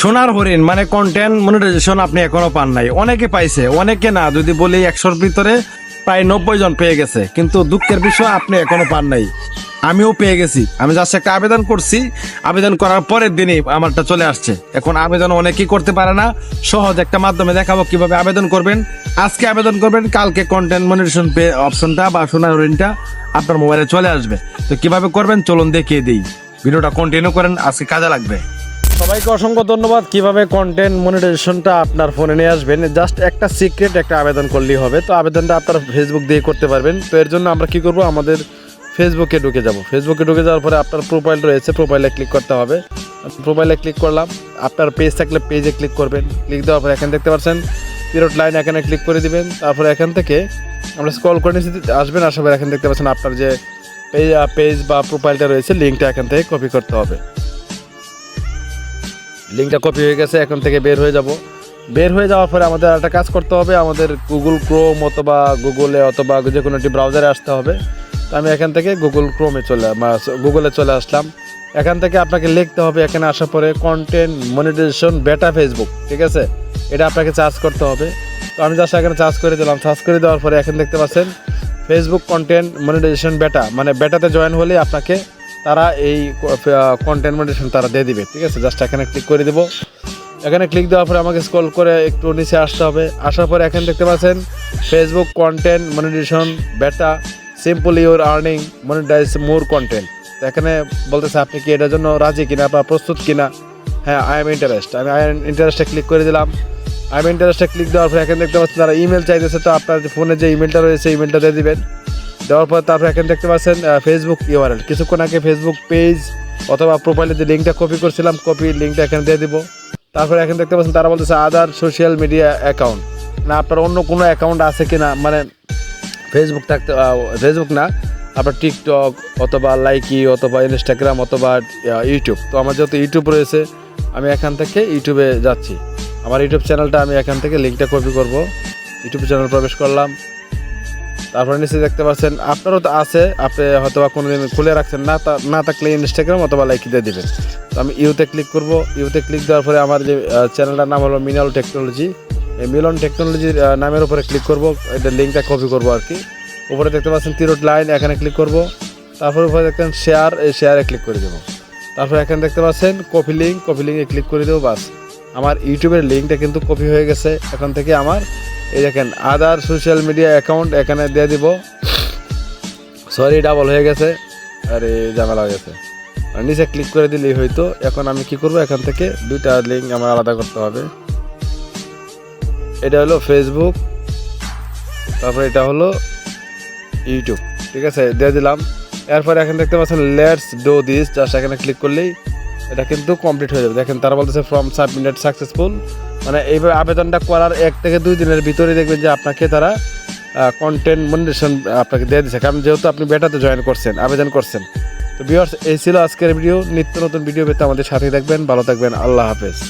সোনার হরিণ মানে কন্টেন্ট মনিটাইজেশন আপনি এখনও পান নাই। অনেকে পাইছে, অনেকে না, যদি বলি একশোর ভিতরে প্রায় নব্বই জন পেয়ে গেছে। কিন্তু দুঃখের বিষয়, আপনি এখনও পান নাই। আমিও পেয়ে গেছি। আমি জাস্ট একটা আবেদন করছি। আবেদন করার পরের দিনই আমারটা চলে আসছে। এখন আবেদন অনেকেই করতে পারে না। সহজ একটা মাধ্যমে দেখাবো কীভাবে আবেদন করবেন। আজকে আবেদন করবেন, কালকে কন্টেন্ট মনিটেশন পে অপশনটা বা সোনার হরিণটা আপনার মোবাইলে চলে আসবে। তো কীভাবে করবেন, চলুন দেখিয়ে দিই। ভিডিওটা কন্টিনিউ করেন, আজকে কাজে লাগবে। সবাইকে অসংখ্য ধন্যবাদ। কীভাবে কন্টেন্ট মনিটাইজেশনটা আপনার ফোনে নিয়ে আসবেন? জাস্ট একটা সিক্রেট একটা আবেদন করলেই হবে। তো আবেদনটা আপনারা ফেসবুক দিয়ে করতে পারবেন। তো এর জন্য আমরা কি করব? আমাদের ফেসবুকে ঢুকে যাব। ফেসবুকে ঢুকে যাওয়ার পরে আপনার প্রোফাইল রয়েছে। প্রোফাইলে ক্লিক করতে হবে। প্রোফাইলে ক্লিক করলাম। আপনার পেজ থাকলে পেজে ক্লিক করবেন। ক্লিক দেওয়ার পরে এখানে দেখতে পাচ্ছেন পিরিয়ড লাইন এখানে ক্লিক করে দিবেন। তারপরে এখান থেকে আমরা স্ক্রল করে নিচে আসবেন। আসার পরে এখানে দেখতে পাচ্ছেন আপনার যে পেজ বা প্রোফাইলটা রয়েছে লিঙ্কটা এখান থেকে কপি করতে হবে। লিঙ্কটা কপি হয়ে গেছে, এখন থেকে বের হয়ে যাব। বের হয়ে যাওয়ার পরে আমাদের একটা কাজ করতে হবে, আমাদের গুগল ক্রোম অথবা গুগলে অথবা যে কোনো একটি ব্রাউজারে আসতে হবে। তো আমি এখান থেকে গুগল ক্রোমে চলে গুগলে চলে আসলাম। এখান থেকে আপনাকে লিখতে হবে, এখানে আসার পরে কন্টেন্ট মনিটাইজেশন বেটা ফেসবুক ঠিক আছে? এটা আপনাকে চার্জ করতে হবে। তো আমি জাস্ট এখানে চার্জ করে দিলাম চার্জ করে দেওয়ার পরে এখন দেখতে পাচ্ছেন ফেসবুক কন্টেন্ট মনিটাইজেশন বেটা মানে বেটাতে জয়েন হলে আপনাকে তারা এই কন্টেন্ট মনিটাইজেশন তারা দিয়ে দিবে, ঠিক আছে? জাস্ট এখানে ক্লিক করে দেবো। এখানে ক্লিক দেওয়ার পরে আমাকে স্ক্রল করে একটু নিচে আসতে হবে। আসার পরে এখানে দেখতে পাচ্ছেন Facebook content monetisation beta simple your earning monetise more content এখানে বলতেছে আপনি কি এটার জন্য রাজি কিনা বা প্রস্তুত কিনা? হ্যাঁ আই এম ইন্টারেস্ট আমি আই এম ইন্টারেস্টে ক্লিক করে দিলাম। আই এম ইন্টারেস্টে ক্লিক দেওয়ার পরে এখানে দেখতে পাচ্ছেন তারা ইমেল চাইতেছে। তো আপনার ফোনে যে ইমেলটা রয়েছে ইমেলটা দিয়ে দিবেন। দেওয়ার পর তারপর এখানে দেখতে পাচ্ছেন ফেসবুক ইউআরএল কিছুক্ষণ আগে ফেসবুক পেজ অথবা প্রোফাইলে যে লিঙ্কটা কপি করছিলাম কপি লিঙ্কটা এখানে দিয়ে দিব। তারপরে এখানে দেখতে পাচ্ছেন, তারা বলতেছে আদার সোশ্যাল মিডিয়া অ্যাকাউন্ট না, আপনার অন্য কোনো অ্যাকাউন্ট আছে কি না মানে ফেসবুক থাকতে ফেসবুক না আপনার টিকটক অথবা লাইকি অথবা ইনস্টাগ্রাম অথবা ইউটিউব তো আমার যেহেতু ইউটিউব রয়েছে, আমি এখান থেকে ইউটিউবে যাচ্ছি। আমার ইউটিউব চ্যানেলটা আমি এখান থেকে লিঙ্কটা কপি করব। ইউটিউব চ্যানেল প্রবেশ করলাম। তারপরে নিচে দেখতে পাচ্ছেন, আপনারও তো আছে, আপনি হয়তো বা কোনোদিন খুলে রাখছেন, না তা না থাকলে ইনস্টাগ্রাম অথবা লাইক দিয়ে দেবেন। তো আমি ইউতে ক্লিক করব ইউতে ক্লিক দেওয়ার পরে আমার যে চ্যানেলটার নাম হলো মিনাল টেকনোলজি এই মিলন টেকনোলজির নামের উপরে ক্লিক করব, এটা লিঙ্কটা কপি করব আর কি। উপরে দেখতে পাচ্ছেন তিরোট লাইন এখানে ক্লিক করব। তারপর উপরে দেখতেন শেয়ার এই শেয়ারে ক্লিক করে দেবো। তারপর এখানে দেখতে পাচ্ছেন কপি লিঙ্ক কপি লিঙ্কে ক্লিক করে দেবো, বাস। আমার ইউটিউবের লিঙ্কটা কিন্তু কপি হয়ে গেছে, এখন থেকে আমার এই দেখেন আদার সোশ্যাল মিডিয়া অ্যাকাউন্ট এখানে দিয়ে দিব। সরি ডাবল হয়ে গেছে। আরে, ঝামেলা হয়ে গেছে। আর নিচে ক্লিক করে দিলেই হয়তো। এখন আমি কি করব? এখান থেকে দুইটা লিঙ্ক আমার আলাদা করতে হবে। এটা হলো ফেসবুক তারপর এটা হলো ইউটিউব ঠিক আছে, দিয়ে দিলাম। এরপরে এখন দেখতে পাচ্ছেন লেটস ডো দিস জাস্ট এখানে ক্লিক করলেই এটা কিন্তু কমপ্লিট হয়ে যাবে। দেখেন, তারা বলতেছে ফর্ম সাবমিটেড সাকসেসফুল মানে এইভাবে আবেদনটা করার এক থেকে দুই দিনের ভিতরে দেখবেন যে আপনাকে তারা কন্টেন্ট মনিটেশন আপনাকে দিয়ে দিচ্ছে কারণ যেহেতু আপনি বেটাতে জয়েন করছেন, আবেদন করছেন। তো বিয়ার্স এই ছিল আজকের ভিডিও নিত্য নতুন ভিডিও পেতে আমাদের সাথে থাকবেন। ভালো থাকবেন। আল্লাহ হাফেজ।